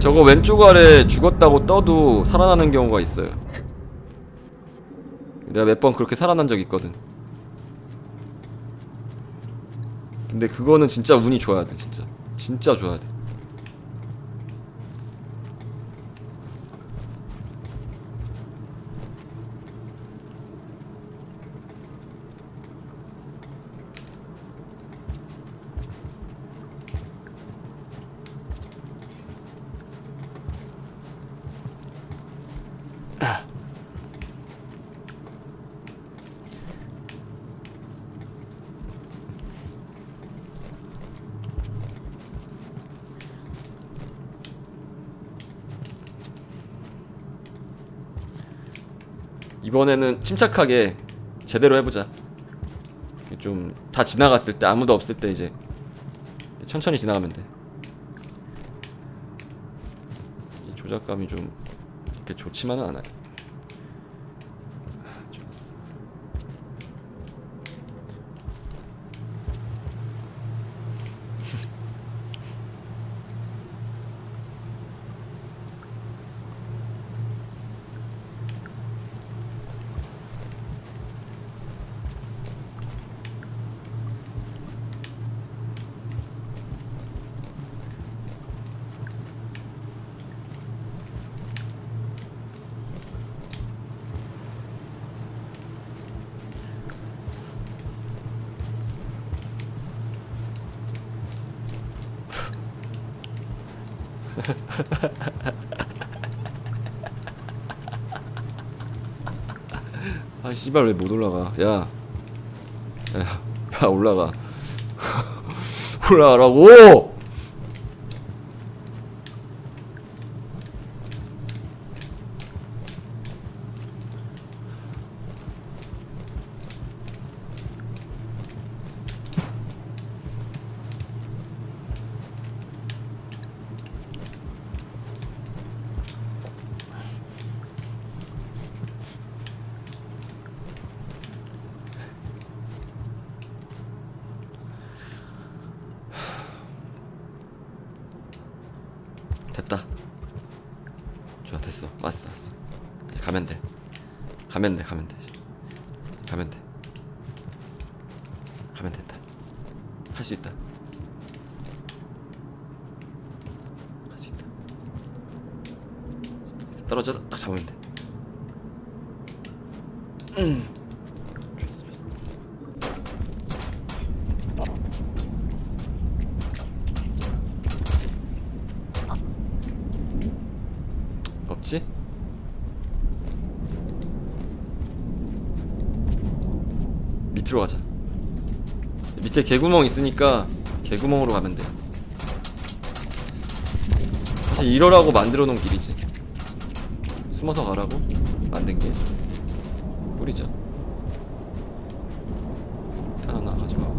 저거 왼쪽 아래 죽었다고 떠도 살아나는 경우가 있어요. 내가 몇 번 그렇게 살아난 적 있거든. 근데 그거는 진짜 운이 좋아야 돼, 진짜. 진짜 좋아야 돼. 이번에는 침착하게 제대로 해보자. 좀 다 지나갔을 때 아무도 없을 때 이제 천천히 지나가면 돼. 이 조작감이 좀 이렇게 좋지만은 않아요. 아 씨발 왜 못 올라가? 야, 야, 야 올라가. 올라가라고. 됐다. 좋아 됐어. 왔어 왔어. 이제 가면 돼. 가면 돼 가면 돼. 가면 돼. 가면 된다. 할 수 있다. 할 수 있다. 떨어져 딱 잡으면 돼. 없 밑에 개구멍 있으니까 개구멍으로 가면 돼. 사실 이러라고 만들어 놓은 길이지. 숨어서 가라고 만든 게 꿀이죠. 탄 하나 가져가고.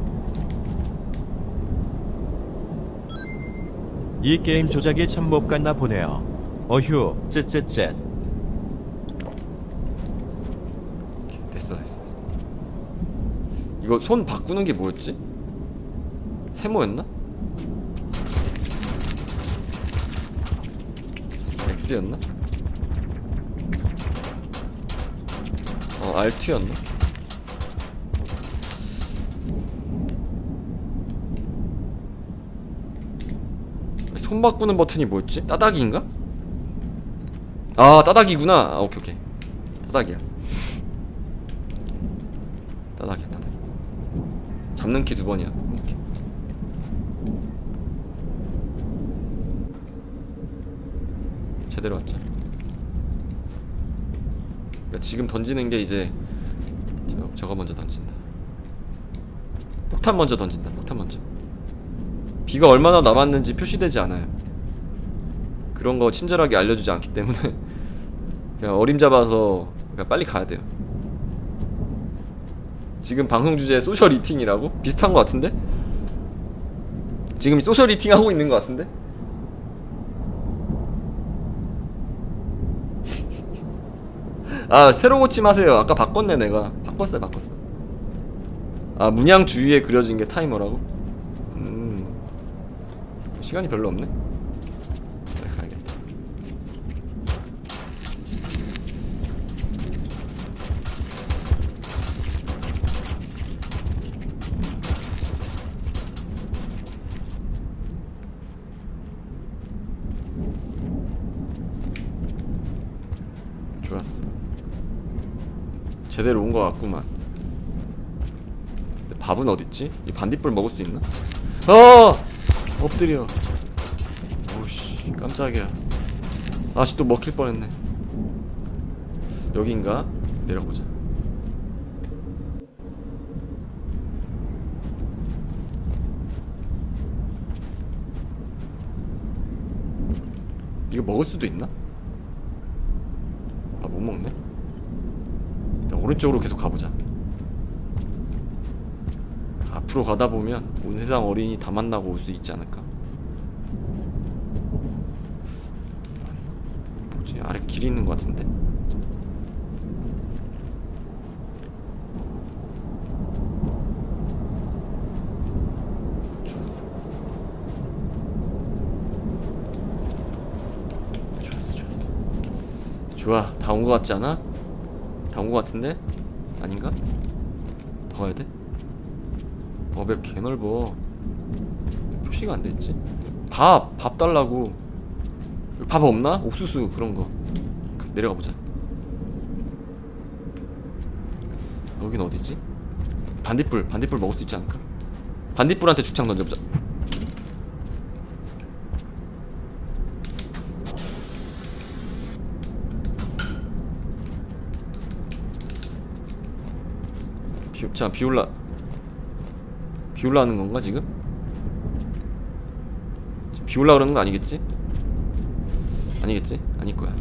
이 게임 조작이 참 못 갔나 보네요. 어휴, 쯧쯧쯧. 됐어 됐어 이거 손 바꾸는 게 뭐였지? 세모였나? X였나? 어 RT였나? 손 바꾸는 버튼이 뭐였지? 따닥이인가? 아 따닥이구나 아 오케이 오케이 따닥이야 따닥이야 따닥 잡는 키 두 번이야 오케이. 제대로 왔자 그러니까 지금 던지는 게 이제 저, 저거 먼저 던진다 폭탄 먼저 던진다 폭탄 먼저 비가 얼마나 남았는지 표시되지 않아요 그런 거 친절하게 알려주지 않기 때문에 그냥 어림잡아서 그냥 빨리 가야 돼요 지금 방송 주제 소셜 이팅이라고? 비슷한 거 같은데? 지금 소셜 이팅 하고 있는 거 같은데? 아 새로 고침하세요. 아까 바꿨네 내가. 바꿨어요 바꿨어. 아 문양 주위에 그려진 게 타이머라고? 음. 시간이 별로 없네 제대로 온 것 같구만 밥은 어딨지? 이 반딧불 먹을 수 있나? 어! 엎드려 오우씨 깜짝이야 아씨 또 먹힐 뻔했네 여긴가? 내려보자 이거 먹을 수도 있나? 아 못 먹네 자, 오른쪽으로 계속 가보자. 앞으로 가다 보면 온 세상 어린이 다 만나고 올 수 있지 않을까? 뭐지? 아래 길이 있는 것 같은데? 좋아 다 온 것 같지 않아? 다온것 같은데? 아닌가? 더 가야 돼? 어 맵 개넓어 표시가 안 됐지? 밥! 밥 달라고 밥 없나? 옥수수 그런 거 내려가 보자 여긴 어디지? 반딧불 반딧불 먹을 수 있지 않을까? 반딧불한테 죽창 던져보자 자 비올라 비올라 하는 건가 지금? 비올라 그러는 거 아니겠지? 아니겠지? 아닐 거야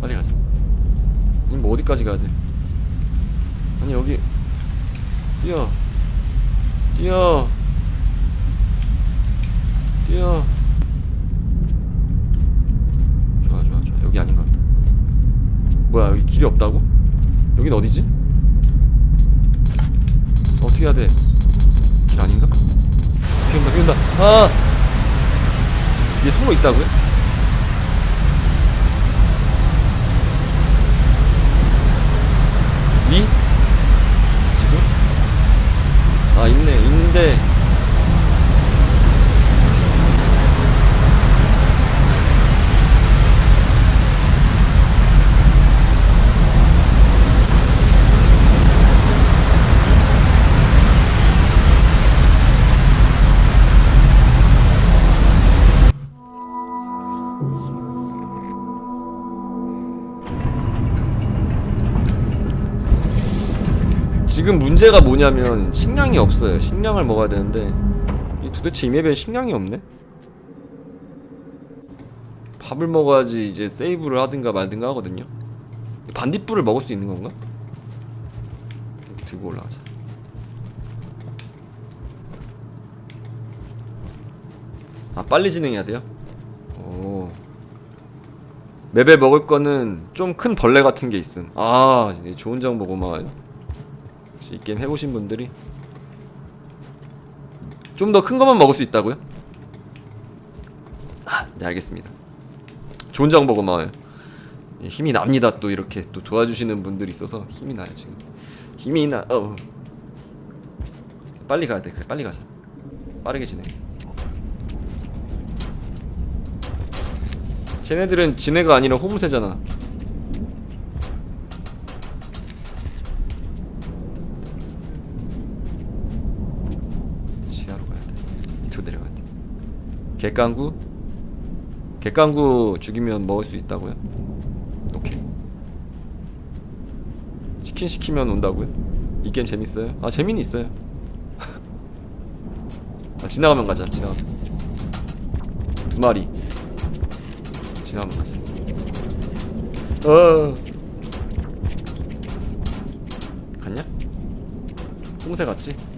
빨리 가자 아니 뭐 어디까지 가야 돼? 아니 여기 뛰어 뛰어 뛰어 좋아 좋아 좋아 여기 아닌 것 같다 뭐야 여기 길이 없다고? 여긴 어디지? 어떻게 해야 돼? 길 아닌가? 비 온다 비 온다 아! 위에 통로 있다고요? 위? 지금? 아 있네 있는데 지금 문제가 뭐냐면 식량이 없어요. 식량을 먹어야 되는데 이 도대체 이 맵에 식량이 없네? 밥을 먹어야지 이제 세이브를 하든가 말든가 하거든요. 반딧불을 먹을 수 있는 건가? 들고 올라가자. 아 빨리 진행해야 돼요? 오. 맵에 먹을 거는 좀 큰 벌레 같은 게 있음. 아, 좋은 정보 고마워요. 이 게임 해보신 분들이 좀 더 큰 것만 먹을 수 있다고요? 아, 네 알겠습니다. 좋은 정보 고마워요. 예, 힘이 납니다. 또 이렇게 또 도와주시는 분들이 있어서 힘이 나요 지금. 힘이 나. 어. 빨리 가야 돼. 그래 빨리 가자. 빠르게 진행. 쟤네들은 지네가 아니라 호무새잖아. 객강구? 객강구 죽이면 먹을 수 있다고요? 오케이. 치킨 시키면 온다고요? 이 게임 재밌어요? 아 재미는 있어요. 아 지나가면 가자. 지나가면. 두 마리. 지나가면 가자. 어. 갔냐? 홍새 갔지?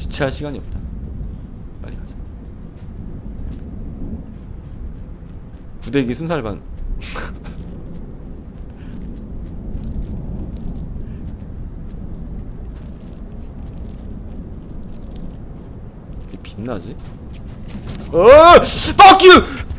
지체할 시간이 없다. 빨리 가자. 구대기 순살반. 빛나지? 어! 빡큐!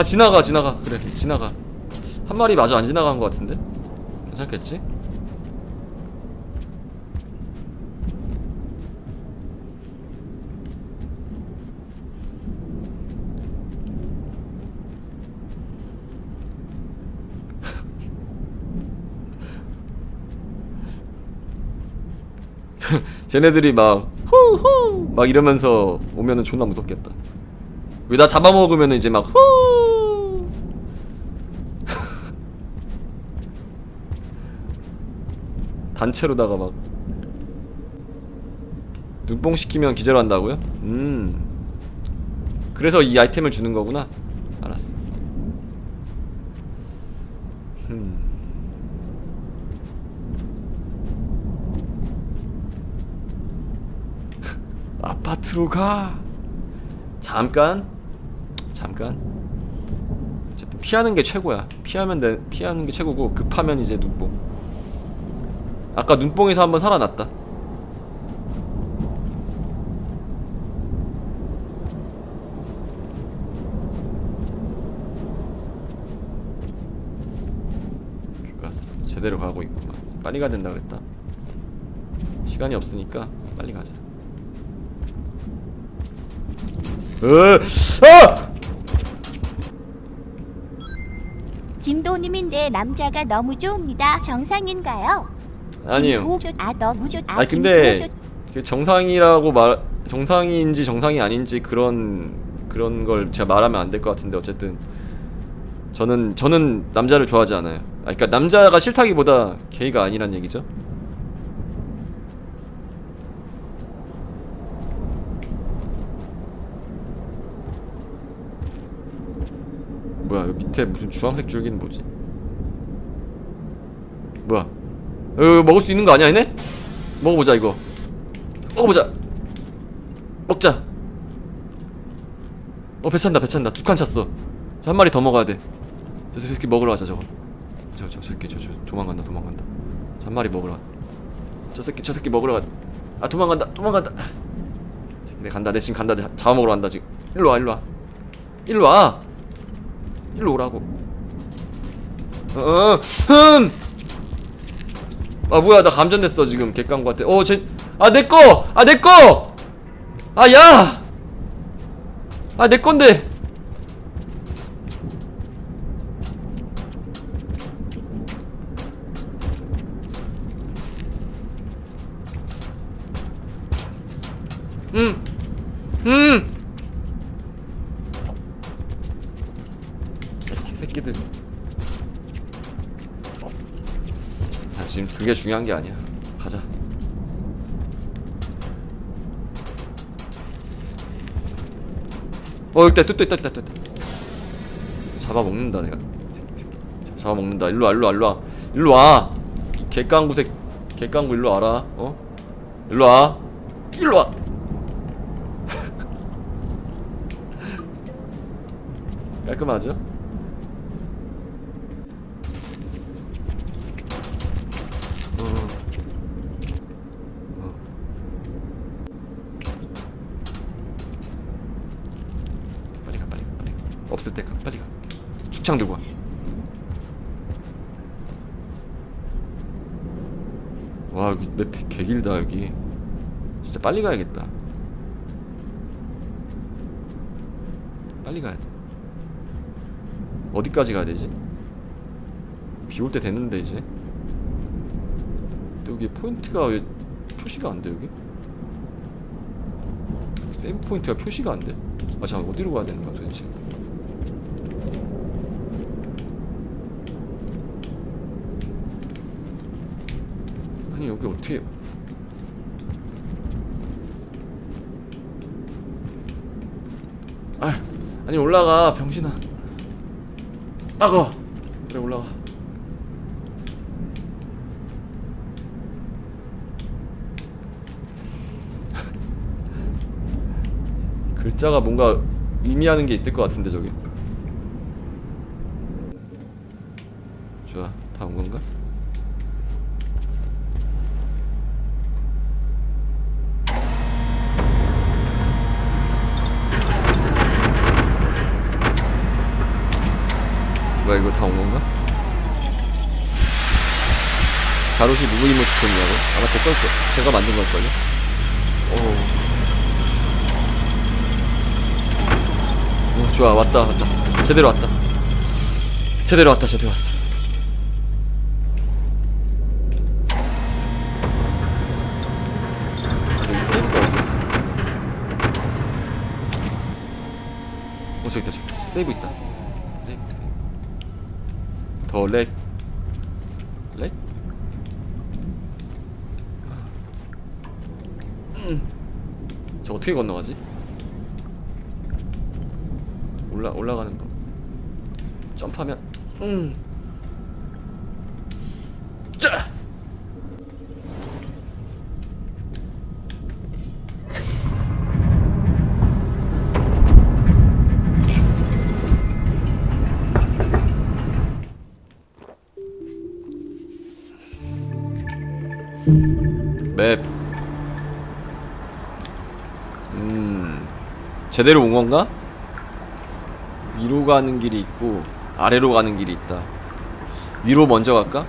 아 지나가 지나가 그래 지나가 한 마리 마저 안 지나간 것 같은데 괜찮겠지? 쟤네들이 막 후후 막 이러면서 오면은 존나 무섭겠다. 왜 나 잡아먹으면은 이제 막 후. 단체로다가 막 눈뽕 시키면 기절한다고요? 음. 그래서 이 아이템을 주는 거구나. 알았어. 음. 아파트로 가. 잠깐. 잠깐. 피하는 게 최고야. 피하면 돼. 피하는 게 최고고 급하면 이제 눈뽕. 아까 눈뽕에서 한번 살아났다. 좋았어. 제대로 가고 있구만. 빨리 가야 된다 그랬다. 시간이 없으니까 빨리 가자. 으, 아! 김도님인데 남자가 너무 좋습니다. 정상인가요? 아니요. 아. 아 아니 근데. 그 정상이라고 말 정상인지 정상이 아닌지 그런 그런 걸 제가 말하면 안 될 것 같은데 어쨌든 저는 저는 남자를 좋아하지 않아요. 아 그러니까 남자가 싫다기보다 게이가 아니란 얘기죠. 뭐야 여기 밑에 무슨 주황색 줄기는 뭐지? 뭐야? 어, 먹을 수 있는 거 아니야 얘네? 먹어보자 이거. 먹어보자. 먹자. 어 배찬다 배찬다. 두 칸 찼어. 저한 마리 더 먹어야 돼저 새끼 먹으러 가자 저거. 저 저 새끼 저 저 도망간다 도망간다. 저한 마리 먹으러 가저 새끼 저 새끼 먹으러 가아 도망간다 도망간다. 내 간다 내 지금 간다. 내 잡아먹으러 간다 지금. 일로 와 일로 와. 일로 오라고. 어, 흠! 아 뭐야 나 감전됐어 지금 객강구한테 어쟤아 내꺼 아 내꺼 아야! 아 내건데 중요한 게 아니야. 가자. 어, 있다, 또, 또 있다, 또 있다. 잡아먹는다, 내가. 잡아먹는다. 일로 와, 일로 와, 일로 와. 일로 와. 개깡구 일로 와라. 어? 일로 와. 일로 와. 깔끔하죠? 빨리 가 빨리 가 빨리 가 없을 때 가 빨리 가 축창 들고 와와 여기 맵 개길다 여기 진짜 빨리 가야겠다 빨리 가야 돼 어디까지 가야 되지? 비 올 때 됐는데 이제 근데 여기 포인트가 왜 표시가 안 돼 여기? 세이브 포인트가 표시가 안 돼. 아 잠깐 어디로 가야 되는 거야 도대체? 아니 여기 어떻게? 아 아니 올라가 병신아. 아거 그래 올라가. 글자가 뭔가 의미하는 게 있을 것 같은데 저게 좋아 다 온 건가? 뭐야 이거 다 온 건가? 가로시 누구 이모티콘이냐고? 아마 제 걸, 제가 만든 걸걸요? 오. 오, 좋아, 왔다, 왔다. 제대로 왔다. 제대로 왔다, 제대로 왔어. 어, 저기 있다, 저기. 세이브 있다. 더 렉. 렉? 저 어떻게 건너가지? 올라 올라가는 거. 점프하면 음. 제대로 온 건가? 위로 가는 길이 있고 아래로 가는 길이 있다. 위로 먼저 갈까?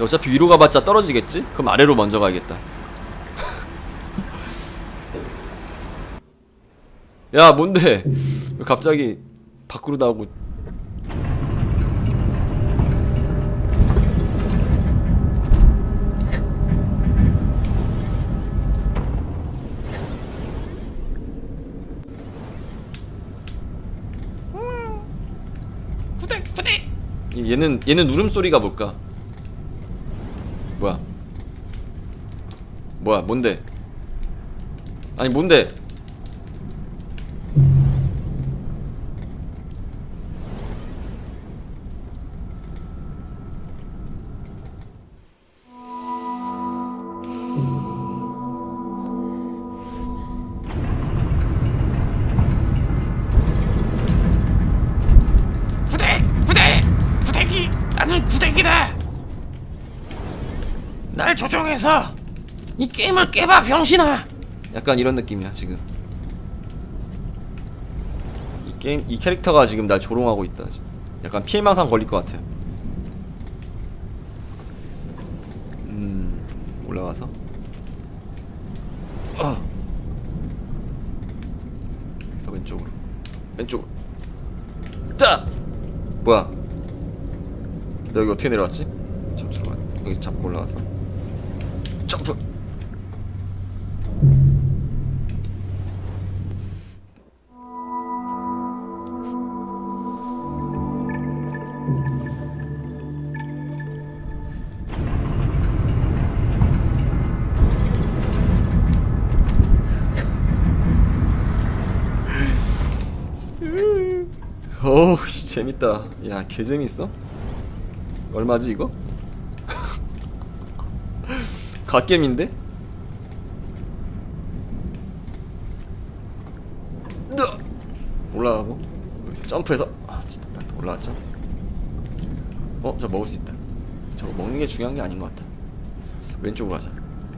어차피 위로 가봤자 떨어지겠지? 그럼 아래로 먼저 가야겠다. 야, 뭔데? 왜 갑자기 밖으로 나오고 얘는 얘는 울음소리가 뭘까? 뭐야? 뭐야? 뭔데? 아니 뭔데? 이 게임을 깨봐 병신아! 약간 이런 느낌이야 지금. 이 게임 이 캐릭터가 지금 날 조롱하고 있다. 약간 피해망상 걸릴 것 같아요. 음 올라가서. 아. 그래서 왼쪽으로. 왼쪽으로. 짜. 뭐야? 너 여기 어떻게 내려왔지? 잠- 잠깐만 여기 잡고 올라가서 점프. 재밌다. 야 개재밌어? 얼마지 이거? 갓겜인데? 올라가고. 여기서 점프해서. 아 올라왔죠? 어? 저 먹을 수 있다. 저거 먹는 게 중요한 게 아닌 것 같아. 왼쪽으로 가자.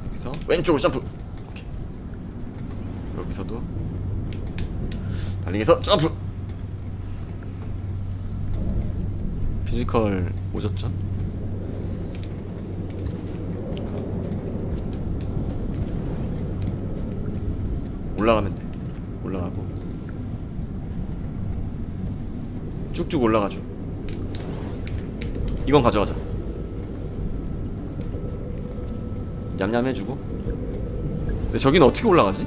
여기서. 왼쪽으로 점프! 오케이. 여기서도. 달리기에서 점프 피지컬 오졌죠? 올라가면 돼. 올라가고 쭉쭉 올라가죠. 이건 가져가자. 냠냠 해주고. 근데 저기는 어떻게 올라가지?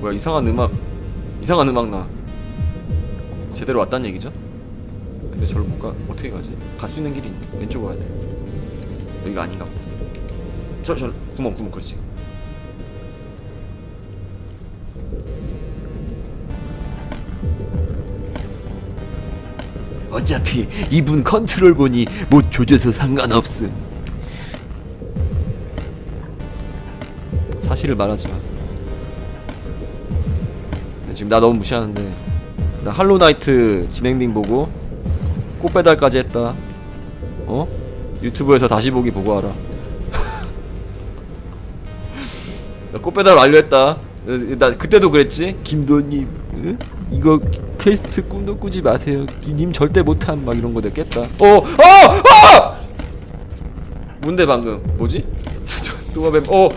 뭐야 이상한 음악 이상한 음악 나. 제대로 왔다는 얘기죠? 근데 저를 못 가. 어떻게 가지? 갈 수 있는 길이 있네. 왼쪽으로 가야 돼. 여기가 아닌가 보다. 저, 저, 구멍, 구멍, 그렇지. 어차피 이분 컨트롤 보니 못 조져서 상관없음. 사실을 말하지 마. 지금 나 너무 무시하는데 나 할로나이트 진행링 보고 꽃배달까지 했다 어? 유튜브에서 다시 보기 보고 하라 나 꽃배달 완료했다 나 그때도 그랬지 김도님 응? 이거 퀘스트 꿈도 꾸지 마세요 님 절대 못함 막 이런 거 내가 깼다 어! 어! 어! 뭔데 방금 뭐지? 또가뱀 어!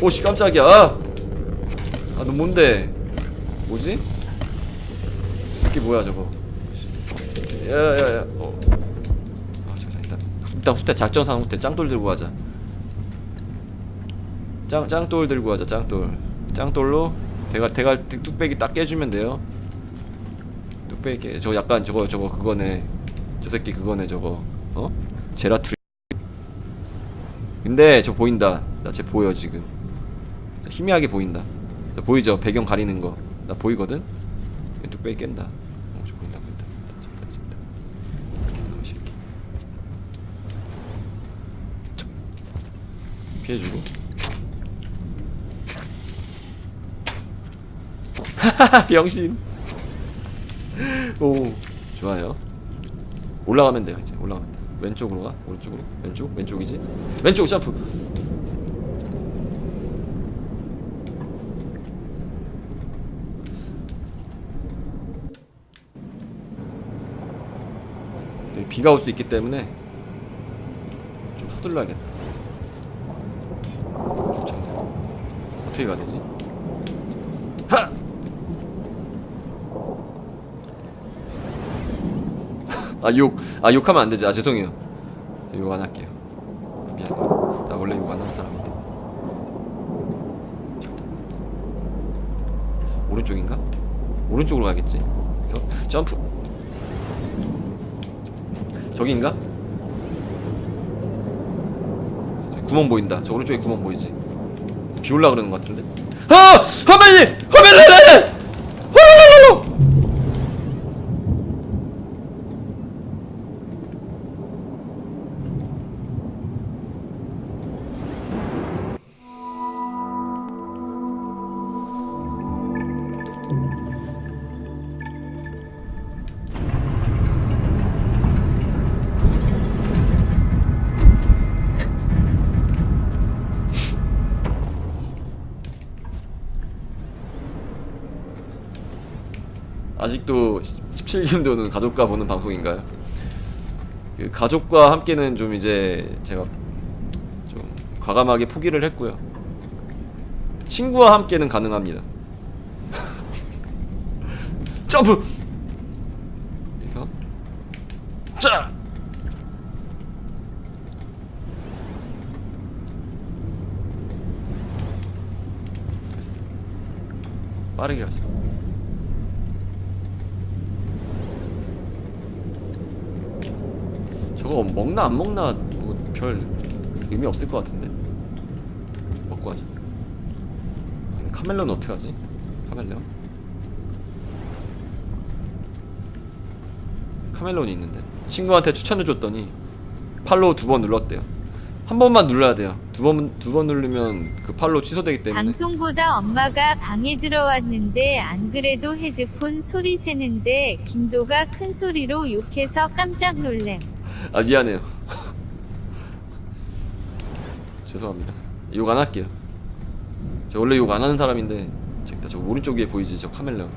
오씨 깜짝이야 아 너 뭔데 뭐지? 이 새끼 뭐야 저거 야야야 어. 아 잠깐 일단 일단 후퇴 작전상 후퇴 짱돌 들고 가자. 짱 짱돌 들고 가자 짱돌. 짱돌로 대갈 대갈 뚝- 뚝배기 딱 깨주면 돼요. 뚝배기 깨. 저거 약간 저거 저거 그거네. 저 새끼 그거네 저거. 어? 제라투리 근데 저 보인다. 나 쟤 보여 지금. 자, 희미하게 보인다. 자, 보이죠? 배경 가리는 거 나 보이거든? 뚝배기 깬다 어, 저 보인다 보인다 보인다 저기다 저기다 이놈의 새끼 저. 피해주고. 하하하 병신. 오 좋아요. 올라가면 돼요 이제. 올라가면 돼. 왼쪽으로 가? 오른쪽으로. 왼쪽? 왼쪽이지? 왼쪽 점프. 비가 올 수 있기 때문에 좀 서둘러야겠다 참, 어떻게 가야 되지? 하! 아 욕, 아 욕하면 안 되지. 아 죄송해요. 욕 안 할게요. 미안해요. 나 원래 욕 안 하는 사람인데. 오른쪽인가? 오른쪽으로 가겠지. 그래서 점프. 저기인가? 저기 구멍 보인다. 저 오른쪽에 구멍 보이지? 비 올라 그러는 것 같은데. 아! 화면이! 화면이! 아직도 17년도는 가족과 보는 방송인가요? 그 가족과 함께는 좀 이제 제가 좀 과감하게 포기를 했고요. 친구와 함께는 가능합니다. 점프! 여기서 자! 빠르게 가자. 저거 먹나 안 먹나 뭐 별 의미 없을 것 같은데? 먹고 하자. 카멜론 어떻게 하지? 카멜론? 카멜론이 있는데. 친구한테 추천해 줬더니 팔로우 두 번 눌렀대요. 한 번만 눌러야 돼요. 두 번 두 번 누르면 그 팔로우 취소되기 때문에. 방송보다 엄마가 방에 들어왔는데 안 그래도 헤드폰 소리 새는데 김도가 큰 소리로 욕해서 깜짝 놀램. 아 미안해요. 죄송합니다. 욕 안 할게요. 저 원래 욕 안 하는 사람인데 저 오른쪽 위에 보이지? 저 카멜레온.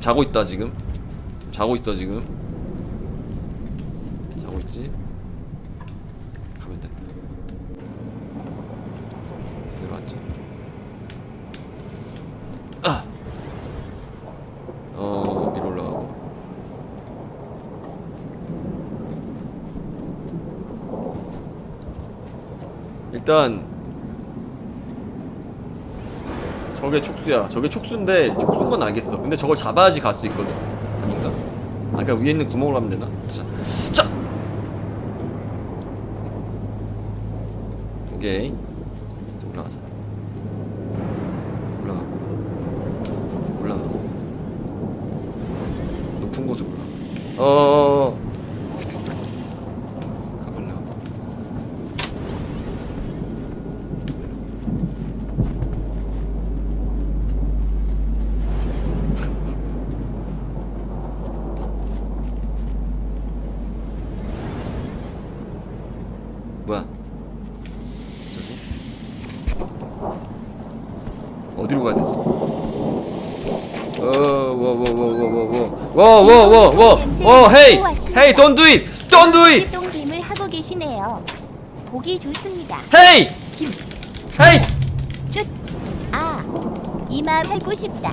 자고 있다 지금. 자고 있어 지금. 자고 있지 가면 돼 내려왔지 아! 어 위로 올라가고 일단 저게 촉수야. 저게 촉수인데 촉수인 건 알겠어. 근데 저걸 잡아야지 갈 수 있거든. 아닌가? 아 그냥 위에 있는 구멍으로 하면 되나? 자, 자. 오케이. 올라가자. 올라가. 올라가. 높은 곳으로 올라. 어. 가볼 워, 워, 워, 헤이, 헤이, don't do it, don't do it. 똥김을 하고 계시네요. 보기 좋습니다. 헤이, 김, 헤이. 쭈, 아, 이마 팔고 싶다.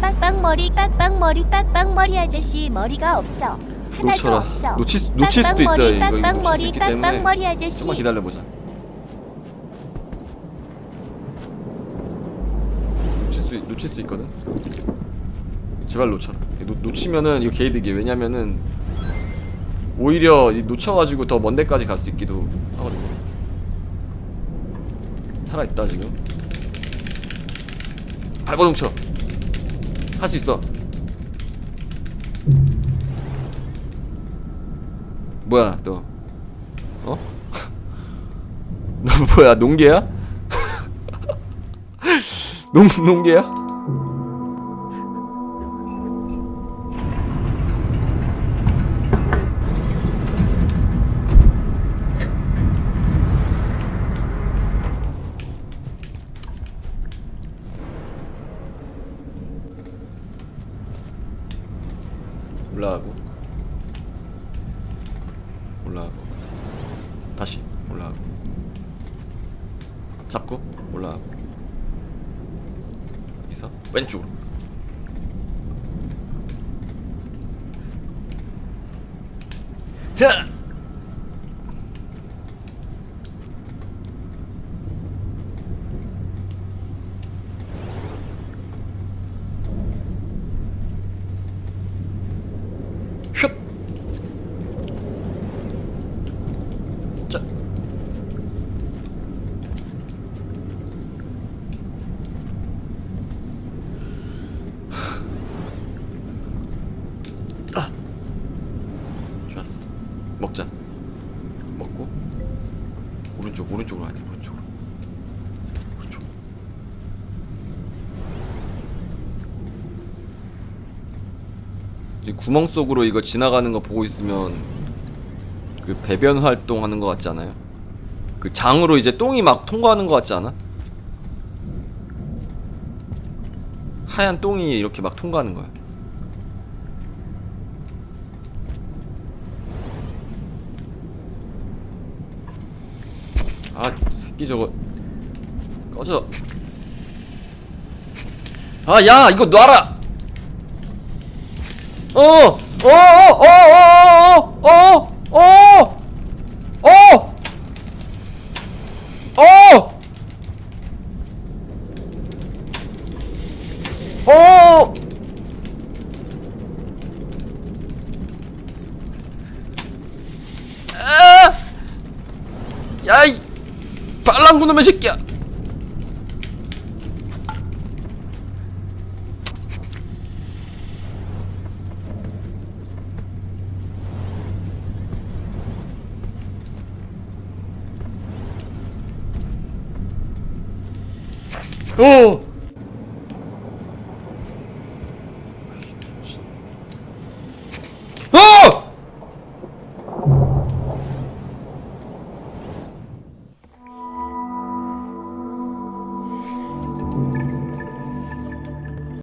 빡빡머리, 빡빡머리, 빡빡머리 아저씨 머리가 없어. 놓쳐라. 없어. 놓치, 놓칠 수도 있다. 빡빡머리, 빡빡머리, 빡빡머리 아저씨. 조금만 기다려보자. 수 있거든. 제발 놓쳐라. 놓, 놓치면은 이거 개이득이야 왜냐면은 오히려 이 놓쳐가지고 더 먼 데까지 갈수 있기도 하거든요 살아있다 지금. 밟아 뭉쳐. 할 수 있어. 뭐야 너? 어? 너 뭐야 농개야? 농 농개야? 올라가고 올라가고 다시 올라가고 잡고 올라가고 여기서 왼쪽으로 야! 슛! 자. 아. 좋았어. 먹자. 먹고 오른쪽 오른쪽으로 가야 돼. 오른쪽으로. 오른쪽. 이제 구멍 속으로 이거 지나가는 거 보고 있으면 그 배변 활동하는 거 같지 않아요? 그 장으로 이제 똥이 막 통과하는 거 같지 않아? 하얀 똥이 이렇게 막 통과하는 거야. 아, 새끼 저거 꺼져. 아, 야, 이거 놔라. 어, 어, 어, 어, 어, 어,